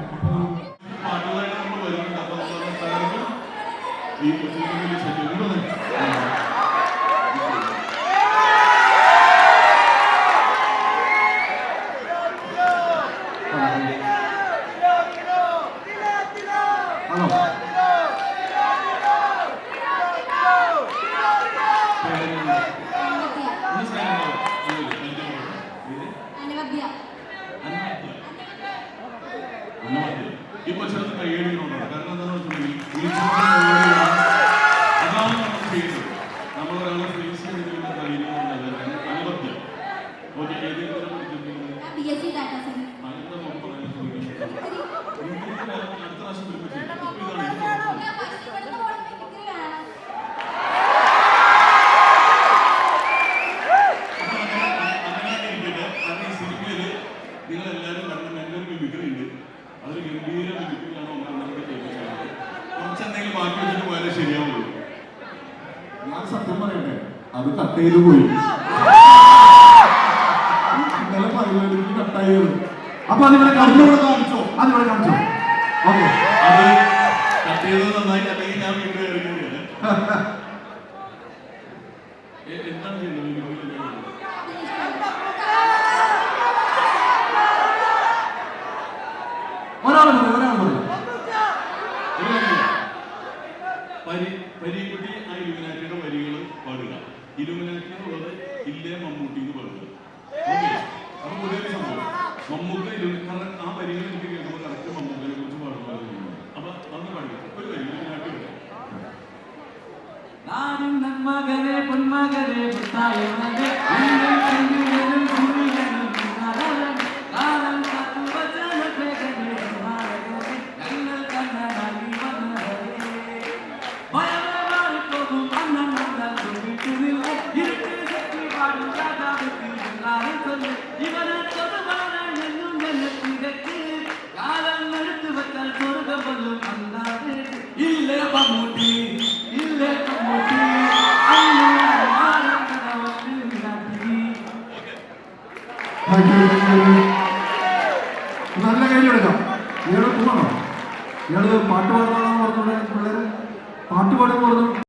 만원을 함부로 이렇게 나가서 따라서 이 고생을 제대로 이거는 안녕하세요. 안녕하세요. C data science അടുത്ത പ്രാവശ്യം വിളിപ്പിച്ചു? ഇപ്പൊ ഇതാണ് ഇത്. ഞാൻ ഫസ്റ്റ് ഇവിടുന്ന് പോകണം ഡിഗ്രി വേണം നിങ്ങൾ എല്ലാവരും കണ്ട നല്ലൊരു മിമിക്രി ഉണ്ട് അതൊരു ഗംഭീര മിമിക്രിയാണ് ഒന്നാമത്തെ കേൾപ്പിച്ചത് കുറച്ചെന്തെങ്കിലും ബാക്കി വെച്ചിട്ട് പോയാലേ ശരിയാവുള്ളൂ. ഞാൻ സത്യം പറയട്ടെ അത് കട്ട് ചെയ്ത് പോയി. ഇന്നലെ പതിനേഴിന് കട്ടായത് അപ്പൊ അതിവിടെ കടന്നുകൂടെ കാണിച്ചോ? അതിവിടെ കാണിച്ചോ? ഓക്കെ. അത് കട്ട് ചെയ്തത് നന്നായി. അല്ലെങ്കിൽ ഞാൻ വീണ്ടും എടുക്കേണ്ടിയാണ് എന്താണ് ചെയ്യുന്നത്? പരി പരീക്കുട്ടി ആ ഇലുമിനാറ്റിയുടെ വരികൾ പാടുക. ഇലുമിനാറ്റി എന്നുള്ളത് ഇല്ലേ മമ്മൂട്ടി എന്ന് പാടുക. ഓക്കെ? അപ്പൊ സംഭവം. മമ്മൂക്ക കാരണം ആ വരികൾ എനിക്ക് കേൾക്കുമ്പോൾ കറക്റ്റ് മമ്മൂക്കനെ കുറിച്ച് പാടുമ്പോൾ അപ്പൊ അന്ന് പാടുക ഒരു വരി ഇലുമിനാറ്റി വരിക നാടും നന്മകരെ നല്ല കയ്യിലെടുക്കാം ഇയാൾ പോകണോ ഇയാൾ പാട്ട് പാടുന്നതാണെന്ന് പറഞ്ഞുകൊണ്ട് പിള്ളേർ പാട്ട് പാടുമെന്ന്